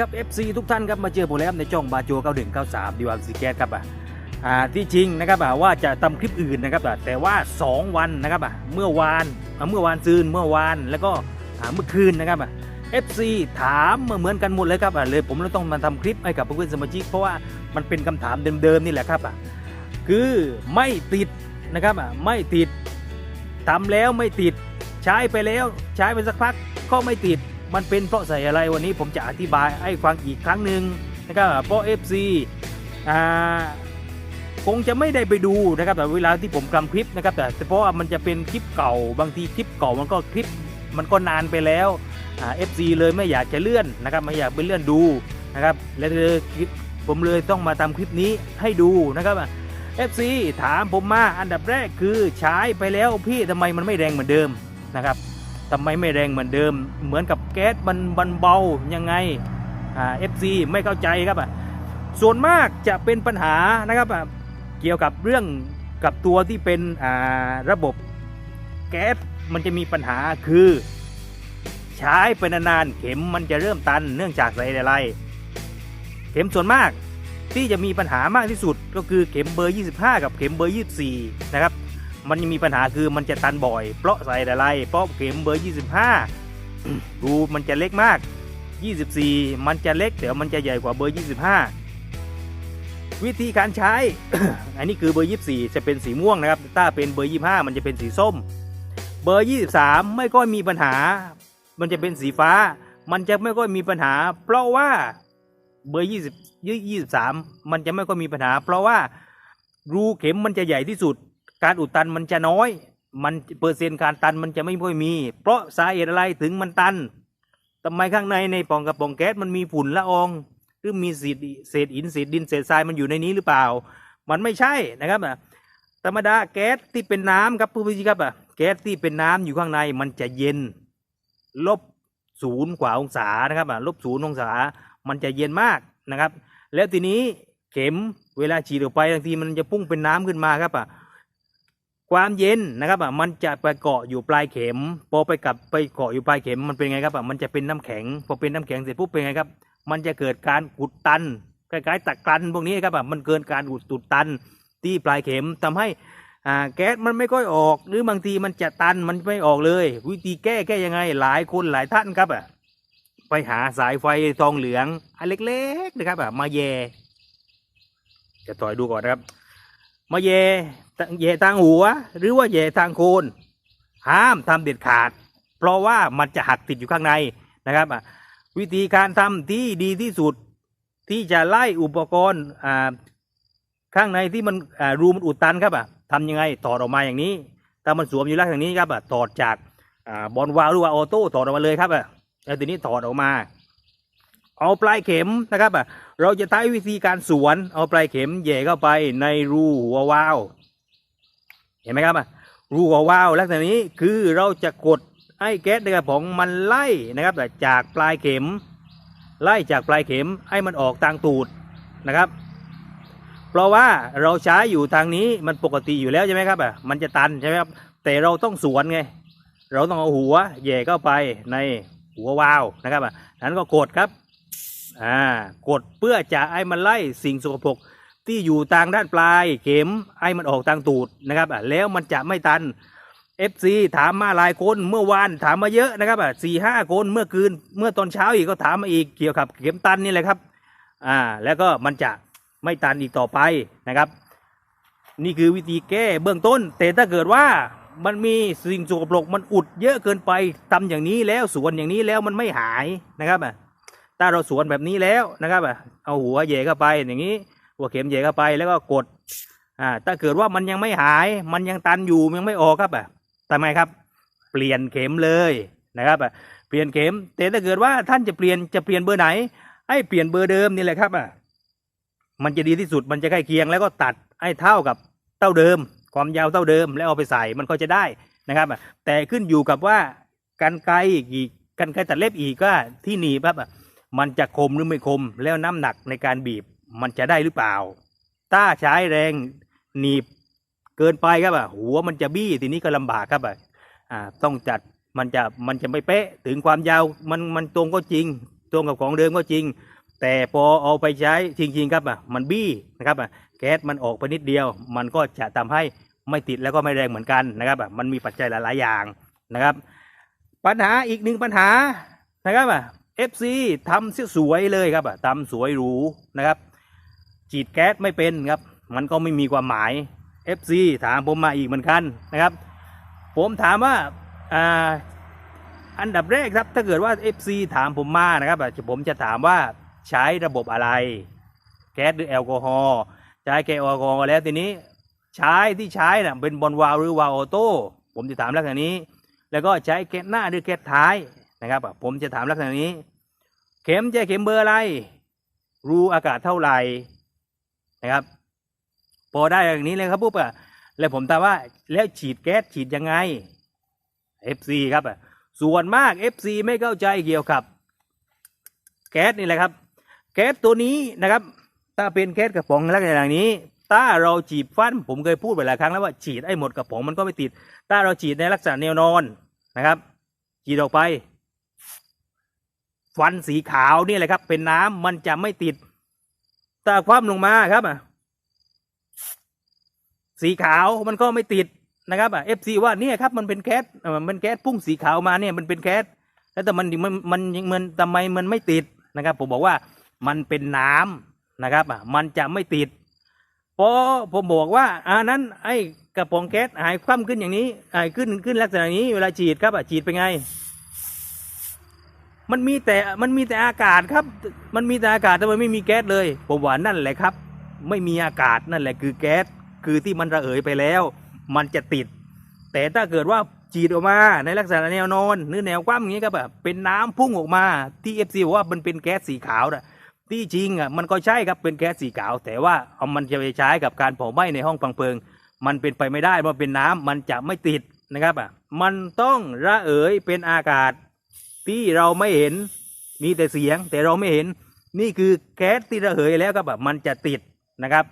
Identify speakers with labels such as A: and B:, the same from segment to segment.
A: ครับ FC ทุกท่านครับมาเจอผมแล้วในช่องบาโจ9193ดีวันซีแกสครับอะอ่าที่จริงนะครับว่าจะทำคลิปอื่นนะครับแต่ว่า 2 วันนะครับเมื่อวานเมื่อวานซืนเมื่อวานแล้วก็เมื่อคืนนะครับอะ FC ถามมาเหมือนกันหมดเลยครับเลยผมเลยต้องมาทำคลิปให้กับเพื่อนสมาชิกเพราะว่ามันเป็นคำถามเดิมๆนี่แหละครับคือไม่ติดนะครับไม่ติดทำแล้วไม่ติดใช้ไปแล้วใช้ไปสักพักก็ไม่ติด มันเป็นเพราะใส่อะไรวันนี้ผมจะอธิบายให้ฟังอีกครั้งหนึ่งนะครับเพราะ FC อ่าคงจะไม่ได้ไปดูนะครับแต่เวลาที่ผมทำคลิปนะครับแต่เพราะว่ามันจะเป็นคลิปเก่าบางทีคลิปเก่ามันก็คลิปมันก็นานไปแล้วเอ่า FC เลยไม่อยากจะเลื่อนนะครับไม่อยากไปเลื่อนดูนะครับและเลยผมเลยต้องมาทำคลิปนี้ให้ดูนะครับ FC ถามผมมาอันดับแรกคือใช้ไปแล้วพี่ทำไมมันไม่แรงเหมือนเดิมนะครับ ทำไมไม่แรงเหมือนเดิม เหมือนกับแก๊สมันมันเบายังไงอ่าเอฟซีไม่เข้าใจครับอะส่วนมากจะเป็นปัญหานะครับอะเกี่ยวกับเรื่องกับตัวที่เป็นอ่าระบบแก๊สมันจะมีปัญหาคือ ใช้ไปนานๆเข็มมันจะเริ่มตันเนื่องจากอะไรอะไรเข็มส่วนมากที่จะมีปัญหามากที่สุดก็คือเข็มเบอร์ 25 กับเข็มเบอร์ 24 นะครับ มันยังมีปัญหาคือมันจะตันบ่อย เพราะใส่อะไร เพราะเข็มเบอร์ 25 รูมันจะเล็กมาก 24 มันจะเล็กแต่มันจะใหญ่กว่าเบอร์ 25 วิธีการใช้ อันนี้คือเบอร์ 24 จะเป็นสีม่วงนะครับ ถ้าเป็นเบอร์ 25 มันจะเป็นสีส้ม เบอร์ 23 ไม่ค่อยมีปัญหา มันจะเป็นสีฟ้า มันจะไม่ค่อยมีปัญหา เพราะว่าเบอร์ 20 23 มันจะไม่ค่อยมีปัญหา เพราะว่ารูเข็มมันจะใหญ่ที่สุด การอุดตันมันจะน้อย มันเปอร์เซ็นต์การตันมันจะไม่ค่อยมี เพราะสาเหตุอะไรถึงมันตันทำไมข้างในในปล่องกระป๋องแก๊สมันมีฝุ่นละออง หรือมีเศษเศษหินเศษดินเศษทรายมันอยู่ในนี้หรือเปล่า มันไม่ใช่นะครับอะธรรมดาแก๊สที่เป็นน้ำครับผู้พิครับอะแก๊สที่เป็นน้ำอยู่ข้างในมันจะเย็น ลบศูนย์กว่าองศานะครับอะลบศูนย์องศา มันจะเย็นมากนะครับ แล้วทีนี้เข็มเวลาฉีดออกไปบางทีมันจะพุ่งเป็นน้ำขึ้นมาครับอะ ความเย็นนะครับอะมันจะไปเกาะอยู่ปลายเข็มพอไปกับไปเกาะอยู่ปลายเข็มมันเป็นไงครับอะมันจะเป็นน้ำแข็งพอเป็นน้ำแข็งเสร็จปุ๊บเป็นไงครับ มันจะเกิดการอุดตันคล้ายๆตะกรันพวกนี้ครับอะมันเกินการอุดตุดตันที่ปลายเข็มทำให้อ่าแก๊สมันไม่ค่อยออก หรือบางทีมันจะตันมันไม่ออกเลย วิธีแก้แก้ยังไงหลายคนหลายท่านครับอะไปหาสายไฟทองเหลืองอันเล็กๆนะครับอะมาแย่จะต่อยดูก่อนนะครับ มาแย่ แย่ทางหัว หรือว่าแย่ทางโคนห้ามทำเด็ดขาด เพราะว่ามันจะหักติดอยู่ข้างในนะครับวิธีการทำที่ดีที่สุดที่จะไล่อุปกรณ์ข้างในที่มันรูมันอุดตันครับอะทำยังไงถอดออกมาอย่างนี้ ถ้ามันสวมอยู่ลักษณะนี้ครับอะถอดจากอบอลวาล์วหรือว่าออโต้ถอดออกมาเลยครับอะแล้วทีนี้ถอดออกมา เอาปลายเข็มนะครับอะเราจะใช้วิธีการสวนเอาปลายเข็มแย่เข้าไปในรูหัววาล์ว เห็นไหมครับอะรูหัววาวลักษณะนี้คือเราจะกดให้แก๊สในกระป๋องมันไล่นะครับแต่จากปลายเข็ม ไล่จากปลายเข็มให้มันออกทางตูดนะครับ เพราะว่าเราใช้อยู่ทางนี้มันปกติอยู่แล้วใช่ไหมครับอะมันจะตันใช่ไหมครับแต่เราต้องสวนไงเราต้องเอาหัวแย่เข้าไปในหัววาวนะครับอะนั้นก็กดครับอ่ากดเพื่อจะให้มันไล่สิ่งสกปรก ที่อยู่ทางด้านปลาย เข็มให้มันออกทางตูดนะครับอะแล้วมันจะไม่ตัน FC ถามมาหลายคนเมื่อวานถามมาเยอะนะครับอะสี่ห้าคนเมื่อคืนเมื่อตอนเช้าอีกก็ถามมาอีกเกี่ยวกับเข็มตันนี่แหละครับอ่าแล้วก็มันจะไม่ตันอีกต่อไปนะครับ นี่คือวิธีแก้เบื้องต้น แต่ถ้าเกิดว่ามันมีสิ่งสกปรกมันอุดเยอะเกินไปทำอย่างนี้แล้วสวนอย่างนี้แล้วมันไม่หายนะครับอะถ้าเราสวนแบบนี้แล้วนะครับอะเอาหัวเหย่เข้าไปอย่างนี้ หัวเข็มเหย่เข้าไปแล้วก็กดอ่าถ้าเกิดว่ามันยังไม่หาย มันยังตันอยู่ยังไม่ออกครับอะทำไมครับ เปลี่ยนเข็มเลยนะครับอะเปลี่ยนเข็ม แต่ถ้าเกิดว่าท่านจะเปลี่ยนจะเปลี่ยนเบอร์ไหน ให้เปลี่ยนเบอร์เดิมนี่แหละครับอะมันจะดีที่สุดมันจะใกล้เคียงแล้วก็ตัดให้เท่ากับเท่าเดิม ความยาวเท่าเดิม แล้วเอาไปใส่มันก็จะได้นะครับอะแต่ขึ้นอยู่กับว่ากันไกลอีกกันไกลตัดเล็บอีกก็ที่หนีบครับอะมันจะคมหรือไม่คมแล้วน้ำหนักในการบีบ มันจะได้หรือเปล่า ถ้าใช้แรงหนีบเกินไปครับอะหัวมันจะบี้ทีนี้ก็ลำบากครับอะอ่าต้องจัดมันจะมันจะไม่เป๊ะถึงความยาวมันมันตรงก็จริง ตรงกับของเดิมก็จริง แต่พอเอาไปใช้จริง ๆ ครับอะมันบี้นะครับอะแก๊สมันออกไปนิดเดียว มันก็จะทำให้ไม่ติดแล้วก็ไม่แรงเหมือนกันนะครับอะมันมีปัจจัยหลายๆอย่างนะครับ ปัญหาอีกหนึ่งปัญหานะครับอะ FC ทำเสียสวยเลยครับอะทำสวยหรูนะครับ ฉีดแก๊สไม่เป็นครับ มันก็ไม่มีความหมาย FC ถามผมมาอีกเหมือนกันนะครับ ผมถามว่าอ่าอันดับแรกครับถ้าเกิดว่า FC ถามผมมานะครับผมจะถามว่าใช้ระบบอะไร แก๊สหรือแอลกอฮอล์ใช้แก๊สแอลกอฮอล์แล้วทีนี้ใช้ที่ใช้น่ะเป็นบอลวาล์วหรือวาล์วออโต้ผมจะถามลักษณะนี้ แล้วก็ใช้แก๊สหน้าหรือแก๊สท้ายนะครับผมจะถามลักษณะนี้ เข็มจะเข็มเบอร์อะไร รูอากาศเท่าไหร่ นะครับ พอได้อย่างนี้เลยครับปุ๊บอะแล้วผมถามว่าแล้วฉีดแก๊สฉีดยังไง FC ครับอะส่วนมาก FC ไม่เข้าใจเกี่ยวกับ แก๊สนี่แหละครับ แก๊สตัวนี้นะครับ ถ้าเป็นแก๊สกระป๋องลักษณะอย่างนี้ ถ้าเราฉีดฟันผมเคยพูดไปหลายครั้งแล้วว่าฉีดไอ้หมดกระป๋องมันก็ไม่ติด ถ้าเราฉีดในลักษณะแนวนอนนะครับฉีดออกไปฟันสีขาวนี่แหละครับ เป็นน้ำมันจะไม่ติดาคว่ำลงมาครับอะสีขาวมันก็ไม่ติดนะครับอะเอฟซีว่าเนี่ยครับมันเป็นแก๊สมันแก๊สพุ่งสีขาวมาเนี่ยมันเป็นแก๊สแล้วแต่มันมันมันยังมันทำไมมันไม่ติดนะครับ ผมบอกว่ามันเป็นน้ำนะครับอะมันจะไม่ติดเพราะผมบอกว่าอันนั้นไอ้กระป๋องแก๊สหายคว่ำขึ้นอย่างนี้หายขึ้นขึ้นลักษณะนี้เวลาฉีดครับอะฉีดไปนไง มันมีแต่มันมีแต่อากาศครับ มันมีแต่อากาศแต่มันไม่มีแก๊สเลย ผมว่านั่นแหละครับ ไม่มีอากาศนั่นแหละคือแก๊สคือที่มันระเหยไปแล้ว มันจะติด แต่ถ้าเกิดว่าฉีดออกมาในลักษณะแนวนอนหรือแนวคว่ำอย่างนี้ครับแบบเป็นน้ำพุ่งออกมาที่เอฟซีบอกว่ามันเป็นแก๊สสีขาวนะที่จริงอะมันก็ใช่ครับเป็นแก๊สสีขาว แต่ว่าเอามันจะไปใช้กับการเผาไหม้ในห้องพังเพลิง มันเป็นไปไม่ได้เพราะเป็นน้ำมันจะไม่ติดนะครับอะมันต้องระเหยเป็นอากาศ ที่เราไม่เห็นมีแต่เสียงแต่เราไม่เห็น นี่คือแก๊สที่ระเหยแล้วครับแบบมันจะติดนะครับ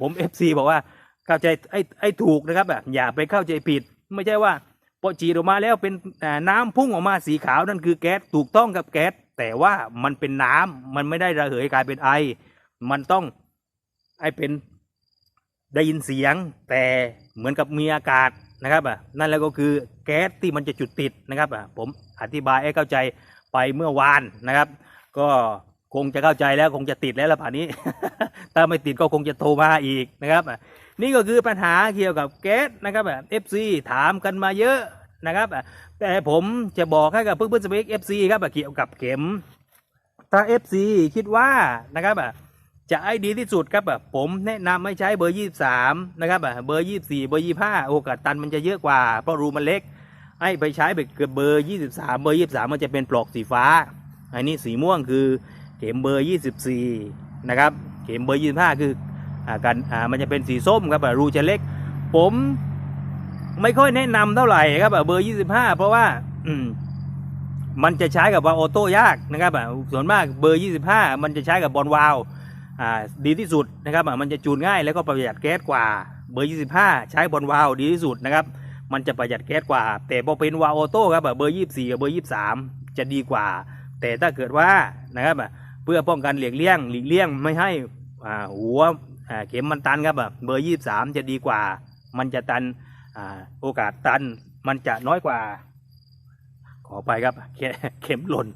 A: ผมเอฟซีบอกว่าเข้าใจไอ้ไอ้ถูกนะครับแบบอย่าไปเข้าใจผิด ไม่ใช่ว่าพอฉีดออกมาแล้วเป็นน้ำพุ่งออกมาสีขาวนั่นคือแก๊สถูกต้องกับแก๊สแต่ว่ามันเป็นน้ำมันไม่ได้ระเหยกลายเป็นไอ มันต้องไอเป็นได้ยินเสียงแต่เหมือนกับมีอากาศ นะครับอะนั่นแล้วก็คือแก๊สที่มันจะจุดติดนะครับอะผมอธิบายให้เข้าใจไปเมื่อวานนะครับ ก็คงจะเข้าใจแล้วคงจะติดแล้วละป่านนี้ ถ้าไม่ติดก็คงจะโทรมาอีกนะครับอะนี่ก็คือปัญหาเกี่ยวกับแก๊สนะครับอะ FC ถามกันมาเยอะนะครับอะแต่ผมจะบอกให้กับเพื่อนๆสเปค FC ครับอะเกี่ยวกับเข็มถ้า FC คิดว่านะครับอะ จะให้ดีที่สุดครับแบบผมแนะนำให้ใช้เบอร์23นะครับเบอร์24เบอร์25โอกาสตันมันจะเยอะกว่า เพราะรูมันเล็ก ให้ไปใช้แบบเกือบเบอร์23เบอร์23มันจะเป็นปลอกสีฟ้า อันนี้สีม่วงคือเข็มเบอร์24นะครับ เข็มเบอร์25คืออ่ากันอ่ามันจะเป็นสีส้มครับรูจะเล็ก ผมไม่ค่อยแนะนำเท่าไหร่ครับเบอร์25เพราะว่าอืมมันจะใช้กับวาล์ออโต้ยากนะครับส่วนมากเบอร์25มันจะใช้กับบอลวาว ดีที่สุดนะครับมันจะจูนง่ายแล้วก็ประหยัดแก๊สกว่าเบอร์ 25 ใช้บอลวาล์วดีที่สุดนะครับมันจะประหยัดแก๊สกว่า แต่พอเป็นวาล์วออโต้ครับเบอร์ 24 กับเบอร์ 23 จะดีกว่า แต่ถ้าเกิดว่านะครับเพื่อป้องกันหลีกเลี่ยงหลีกเลี่ยงไม่ให้หัวเข็มมันตันครับเบอร์ 23 จะดีกว่า มันจะตันอโอกาสตันมันจะน้อยกว่า ขอไปครับเข็มหล่น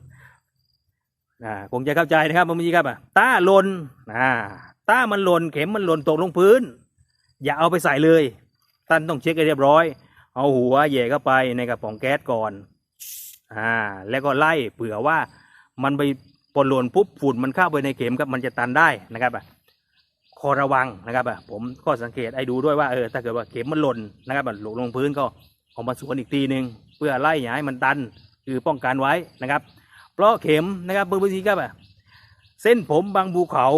A: อ่าคงจะเข้าใจนะครับมันมีครับอะต้าหล่นอ่าต้ามันหล่นเข็มมันหล่นตกลงพื้น อย่าเอาไปใส่เลยท่านต้องเช็คให้เรียบร้อย เอาหัวแย่เข้าไปในกระป๋องแก๊สก่อนอ่าแล้วก็ไล่เผื่อว่ามันไปปนหล่นปุ๊บฝุ่นมันเข้าไปในเข็มครับมันจะตันได้นะครับอะขอระวังนะครับอะผมก็สังเกตไอ้ดูด้วยว่าเออถ้าเกิดว่าเข็มมันหล่นนะครับอะหล่นลงพื้นก็เอามาสวนอีกทีหนึ่งเพื่อไล่อย่าให้มันตันคือป้องกันไว้นะครับ เพราะเข็มนะครับเบอร์บางทีครับอะเส้นผมบางภูเขา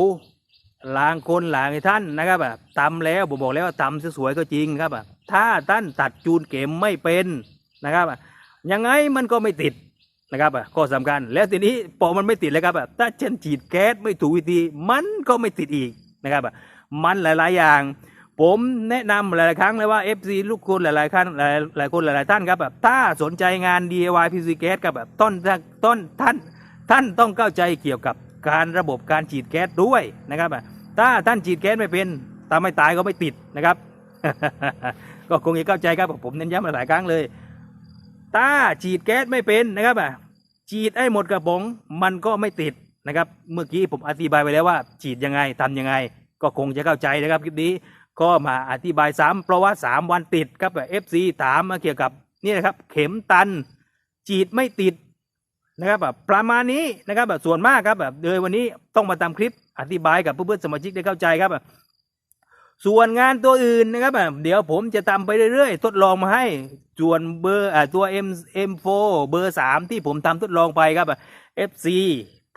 A: ลางคนหลางไอ้ท่านนะครับอะตำแล้วผมบอกแล้วว่าตำสวยๆก็จริงครับอะถ้าท่านตัดจูนเข็มไม่เป็นนะครับอะยังไงมันก็ไม่ติดนะครับอะข้อสำคัญแล้วทีนี้พอมันไม่ติดแล้วครับอะถ้าเช่นฉีดแก๊สไม่ถูกวิธีมันก็ไม่ติดอีกนะครับอะมันหลายๆอย่าง ผมแนะนำหลาย ๆ ครั้งเลยว่า FC ลูกคนหลายๆครั้งหลายหลายคนหลาย ๆ ท่านครับแบบถ้าสนใจงาน DIY PC แก๊สกับแบบต้นต้นท่านท่านต้องเข้าใจเกี่ยวกับการระบบการฉีดแก๊สด้วยนะครับถ้าท่านฉีดแก๊สไม่เป็นตาไม่ตายก็ไม่ติดนะครับ ก็คงจะเข้าใจครับผมเน้นย้ำหลายครั้งเลยถ้าฉีดแก๊สไม่เป็นนะครับอะฉีดให้หมดกระป๋องมันก็ไม่ติดนะครับ เมื่อกี้ผมอธิบายไปแล้วว่า ฉีดยังไงทำยังไง ก็คงจะเข้าใจนะครับคลิปนี้ ก็มาอธิบายซ้ำเพราะว่า 3 วันติดครับเอฟซีถามมาเกี่ยวกับนี่นะครับเข็มตันฉีดไม่ติดนะครับแบบประมาณนี้นะครับแบบส่วนมากครับแบบเลยวันนี้ต้องมาทำคลิปอธิบายกับเพื่อนๆสมาชิกได้เข้าใจครับแบบส่วนงานตัวอื่นนะครับแบบเดี๋ยวผมจะทำไปเรื่อยๆ ทดลองมาให้ส่วนเบอร์ตัว M M4 เบอร์ 3 ที่ผมทำทดลองไปครับ FC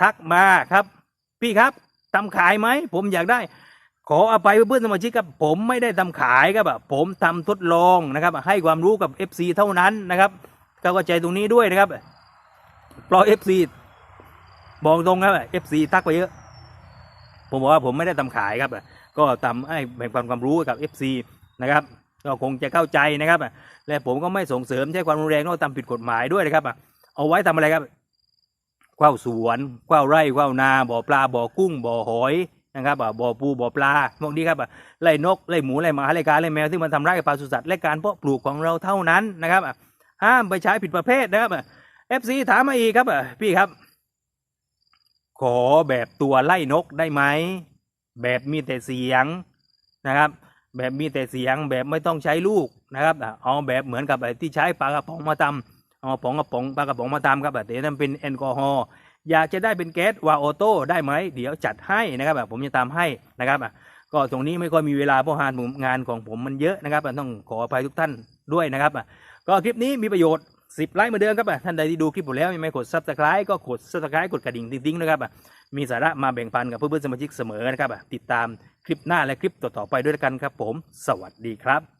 A: ทักมาครับ พี่ครับทำขายไหมผมอยากได้ ขออภัยเพื่อนสมาชิกครับผมไม่ได้ทำขายครับผมทำทดลองนะครับ ให้ความรู้กับ FC เท่านั้นนะครับก็เข้าใจตรงนี้ด้วยนะครับเพราะ FC บอกตรงครับ FC ทักไปเยอะ ผมบอกว่าผมไม่ได้ทำขายครับก็ทำให้แบ่งปันความรู้กับ FC นะครับก็คงจะเข้าใจนะครับและผมก็ไม่ส่งเสริมใช้ความรุนแรงแล้วก็ทำผิดกฎหมายด้วยนะครับเอาไว้ทำอะไรครับข้าวสวนข้าวไร่ข้าวนาบ่อปลาบ่อกุ้งบ่อหอย นะครับบ่อปูบ่อปลาพวกนี้ครับไล่นกไล่หมูไล่หมาไล่กาไล่แมวที่มันทำร้ายกับปศุสัตว์และการเพาะปลูกของเราเท่านั้นนะครับห้ามไปใช้ผิดประเภทนะครับเอฟซีถามมาอีกครับพี่ครับ ขอแบบตัวไล่นกได้ไหมแบบมีแต่เสียงนะครับ แบบมีแต่เสียงแบบไม่ต้องใช้ลูกนะครับเอาแบบเหมือนกับไอ้ที่ใช้ปลากระป๋องมาทำเอาป๋องกระป๋องปลากระป๋องมาทำครับแต่นั่นเป็นแอลกอฮอล์ อยากจะได้เป็นแก๊สวาโอโต้ได้ไหมเดี๋ยวจัดให้นะครับผมจะตามให้นะครับก็ตรงนี้ไม่ค่อยมีเวลาเพราะงานของผมมันเยอะนะครับต้องขออภัยทุกท่านด้วยนะครับก็คลิปนี้มีประโยชน์10ไลค์เหมือนเดิมครับท่านใดที่ดูคลิปผมแล้วยังไม่กด subscribe ก็กด subscribe กดกระดิ่งติ๊งๆนะครับมีสาระมาแบ่งปันกับเพื่อนๆสมาชิกเสมอนะครับติดตามคลิปหน้าและคลิปต่อๆไปด้วยกันครับผม สวัสดีครับ